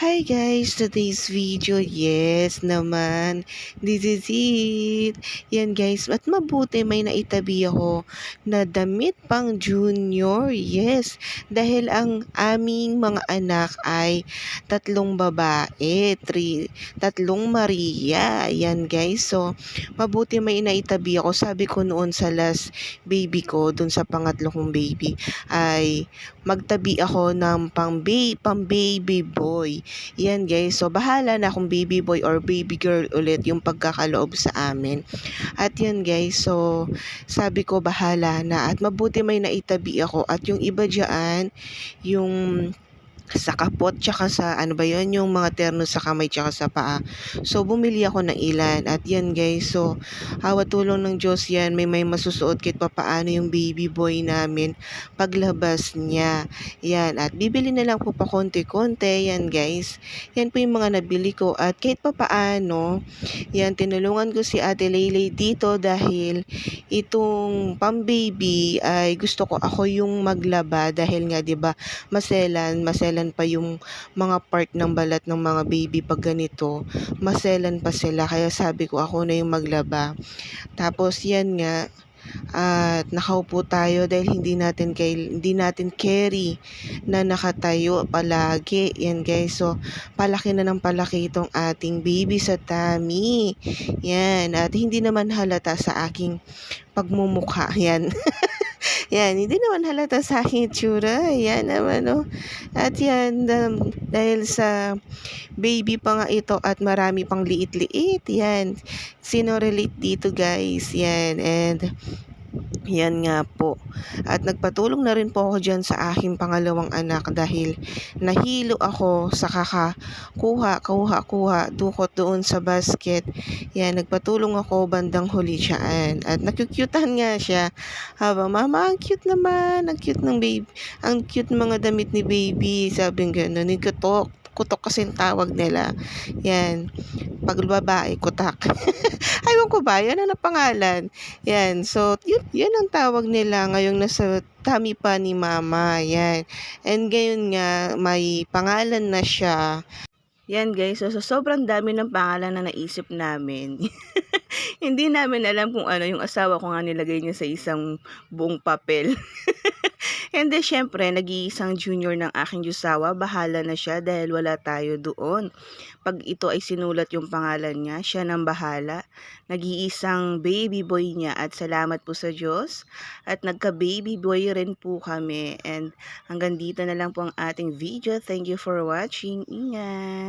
Hi guys, today's video, yes naman, this is it. Yan guys, at mabuti may naitabi ako na damit pang junior, yes. Dahil ang aming mga anak ay tatlong babae, three, tatlong Maria. Yan guys, so mabuti may naitabi ako. Sabi ko noon sa last baby ko, dun sa pangatlo kong baby, ay magtabi ako ng pang, ba- pang baby boy. Yan guys, so bahala na kung baby boy or baby girl ulit yung pagkakaloob sa amin. At yan guys, so sabi ko bahala na. At mabuti may naitabi ako. At yung iba dyan, yung sa kapot tsaka sa ano ba yun yung mga terno sa kamay tsaka sa paa. So bumili ako ng ilan. At yan guys so hawa tulong ng Diyos yan. May may masusuot kahit papaano yung baby boy namin paglabas niya. Yan at bibili na lang po pa konti-konti. Yan guys yan po yung mga nabili ko. At kahit papaano yan tinulungan ko si ate Laylay dito dahil itong pang baby ay gusto ko ako yung maglaba dahil nga 'di ba maselan maselan pa yung mga part ng balat ng mga baby pag ganito maselan pa sila. Kaya sabi ko ako na yung maglaba. Tapos yan nga at nakaupo tayo dahil hindi natin kay hindi natin carry na nakatayo palagi. Yan guys. So palaki na ng palaki itong ating baby sa tummy. Yan. At hindi naman halata sa aking pagmumukha. Yan yan, hindi naman halata sa aking itsura. Yan naman, oh. At yan, um, dahil sa baby pa nga ito at marami pang liit-liit. Yan. Sino relate dito, guys? Yan. And, yan nga po. At nagpatulong na rin po ako dyan sa aking pangalawang anak dahil nahilo ako sa kakakuha, kuha, kuha, dukot doon sa basket. Yan, nagpatulong ako bandang huli siyaan. At nakukyutan nga siya. Habang, mama, ang cute naman. Ang cute ng baby. Ang cute mga damit ni baby. Sabi nga gano'n, kutok. Kutok kasi tawag nila. Yan. Pag babae, kutak. Aywan ko ba? Yan ang pangalan. Yan. So, yun, yun ang tawag nila ngayong nasa tummy pa ni mama. Yan. And ngayon nga, may pangalan na siya. Yan guys, so, so sobrang dami ng pangalan na naisip namin. Hindi namin alam kung ano yung asawa ko nga nilagay niya sa isang buong papel. And then, syempre, nag-iisang junior ng aking Yusawa, bahala na siya dahil wala tayo doon. Pag ito ay sinulat yung pangalan niya, siya nang bahala. Nag-iisang baby boy niya at salamat po sa Diyos. At nagka-baby boy rin po kami. And hanggang dito na lang po ang ating video. Thank you for watching. Ingat!